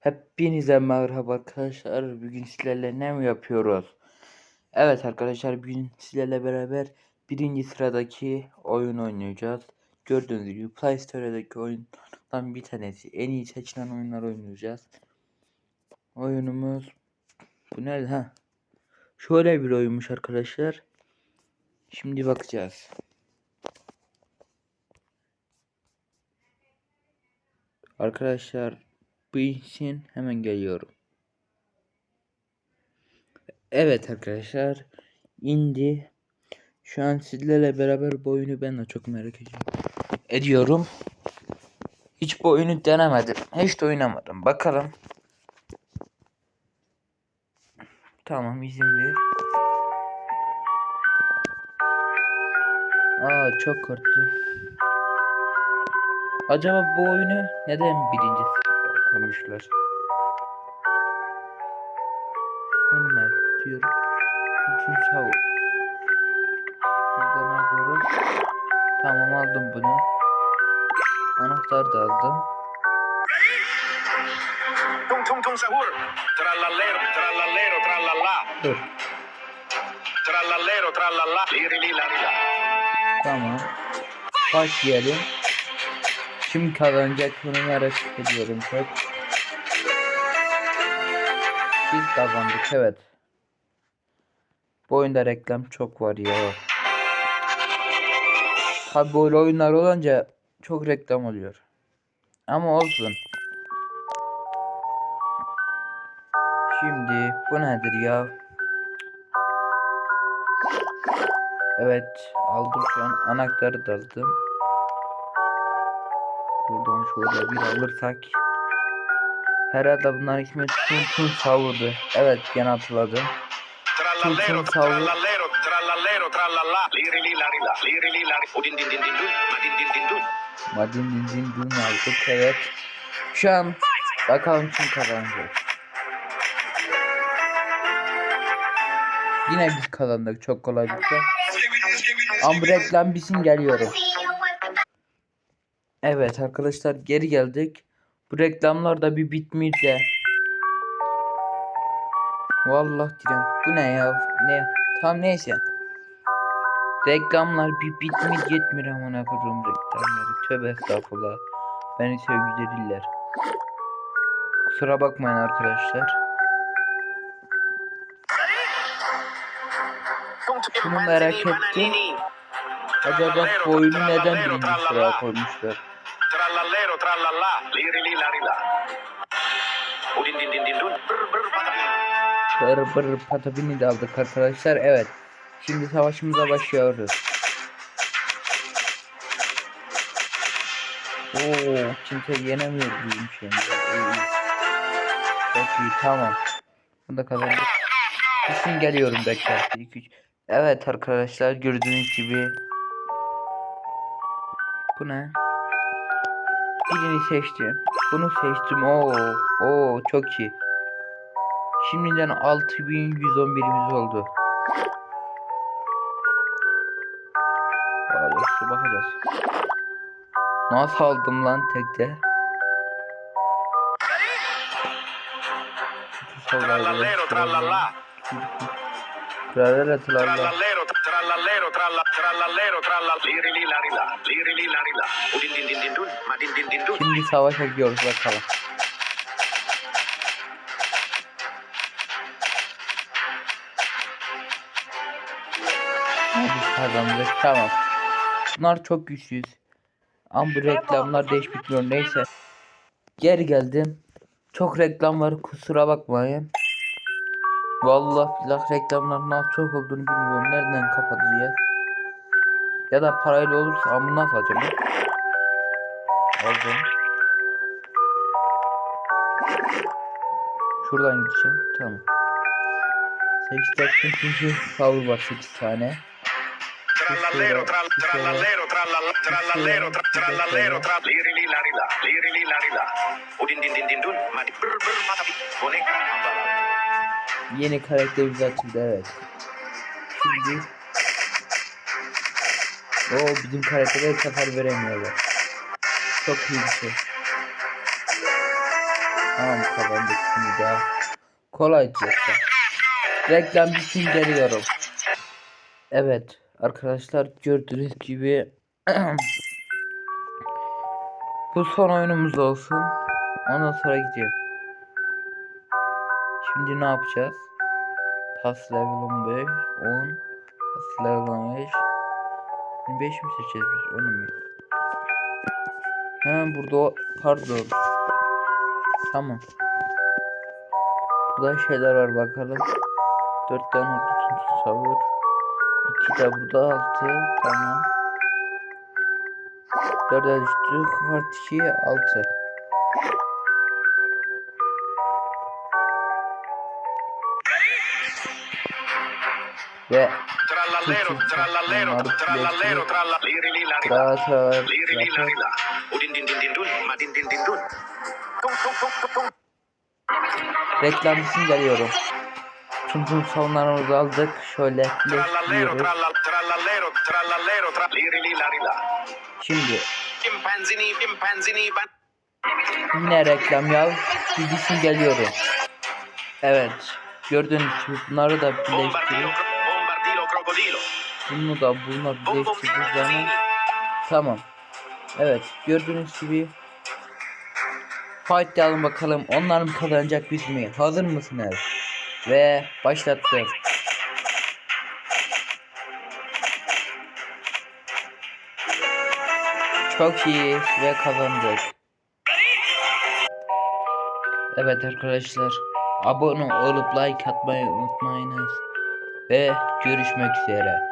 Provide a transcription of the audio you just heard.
Hepinize merhaba arkadaşlar. Bugün sizlerle ne mi yapıyoruz? Evet arkadaşlar bugün sizlerle beraber birinci sıradaki oyun oynayacağız. Gördüğünüz gibi Play Store'daki oyundan bir tanesi. En iyi seçilen oyunlar oynayacağız. Oyunumuz bu nerede ha? Şöyle bir oyunmuş arkadaşlar. Şimdi bakacağız. Arkadaşlar bu için hemen geliyorum. Evet arkadaşlar indi. Şu an sizlerle beraber bu oyunu ben de çok merak ediyorum. Hiç bu oyunu denemedim. Hiç de oynamadım. Bakalım. Tamam izin ver. Aa çok korktum. Acaba bu oyunu neden birinci Bunu merak ediyorum. Bütün savur. Burada ne yapıyoruz? Tamam aldım bunu. Anahtar da aldım. Tung tung tung sahur. Trallallero, trallallero, trallalla. Dur. Trallallero, trallalla. Liri li la li la. Tamam. Başlayalım. Kim kazanacak bunu merak ediyorum çok. Biz kazandık evet. Bu oyunda reklam çok var ya. Tabi böyle oyunlar olunca çok reklam oluyor. Ama olsun. Şimdi bu nedir ya? Evet aldım şu an anahtarı da aldım. Buradan şöyle bir alırsak. Herhalde bunların ismi Tun Tun Savurdu. Evet gene hatırladım. Din din dun. Madin din din din aldık evet. Şu an bakalım kim kazanacak. Yine biz kazandık çok kolay bir şey. Ama reklam geliyorum. Evet arkadaşlar geri geldik. Bu reklamlar da bir bitmiş de. Vallahi diyorum. Bu ne ya? Ne? Tam neyse. Reklamlar bir bitmiş yetmiyor amına koyduğum reklamları. Tövbe estağfurullah. Beni sevgi. Kusura bakmayın arkadaşlar. Bunu merak ettim. Acaba bu oyunu neden birinci sıraya koymuşlar? Trallallero, trallalla. Liri li la li la. Udin din din din dun. Brr brr patapim. Bır bır patapini de aldık arkadaşlar. Evet. Şimdi savaşımıza başlıyoruz. Oo, kimse yenemiyor. İyi, iyi. Çok iyi tamam. Bunu da kazandık. Kesin geliyorum bekle. 2 3. Evet arkadaşlar gördüğünüz gibi. Bu ne? Birini seçtim. Bunu seçtim. Oo, oo çok iyi. Şimdiden 6111'imiz oldu. Şu bakacağız. Nasıl aldım lan tekte? Trallallero, trallalla. Trallallero trallalla. Şimdi savaşa gidiyoruz bakalım. Biz kazandık tamam. Bunlar çok güçlüyüz. Ama bu reklamlar hiç bitmiyor neyse. Geri geldim. Çok reklam var kusura bakmayın. Vallahi billahi reklamların çok olduğunu bilmiyorum. Nereden kapatacağız? Ya da parayla olursa ama nasıl acaba? Aldım. Şuradan gideceğim. Tamam. 8 dakika çünkü savur var 8 tane. Trallallero, trall, trallallero, trallalla, trallallero, tra- trallallero, tra- liri li la li la. Liri li la li la. Udin din din din dun. Madin brr brr. Boneka. Ambala. Yeni karakterimiz açıldı evet. Şimdi o bizim karaktere sefer veremiyorlar. Çok iyi bir şey. Tamam kazandık şimdi daha. Kolay yoksa. Reklam için geliyorum. Evet arkadaşlar gördüğünüz gibi bu son oyunumuz olsun. Ondan sonra gideceğim. Şimdi ne yapacağız? Pas level 15, 10, pas level 15. 25 mi seçeceğiz biz? Onu mu? Ha burada o pardon. Tamam. Burada şeyler var bakalım. 4 tane oldu savur. 2 de burada 6 tamam. 4'e düştü. Kart 2 6. Ve Tung tung tung tung tung. reklam için geliyorum. Tüm savunlarımızı aldık. Şöyle la. Şimdi yine reklam yaz. Bilgisin geliyorum. Evet. Gördüğünüz gibi bunları da Bombardilo, bunu da birleştirdiğiniz zaman tamam. Evet gördüğünüz gibi fight alın bakalım onlar mı kazanacak biz mi? Hazır mısınız? Ve başlattım. Çok iyi ve kazandık. Evet arkadaşlar abone olup like atmayı unutmayınız. Ve görüşmek üzere.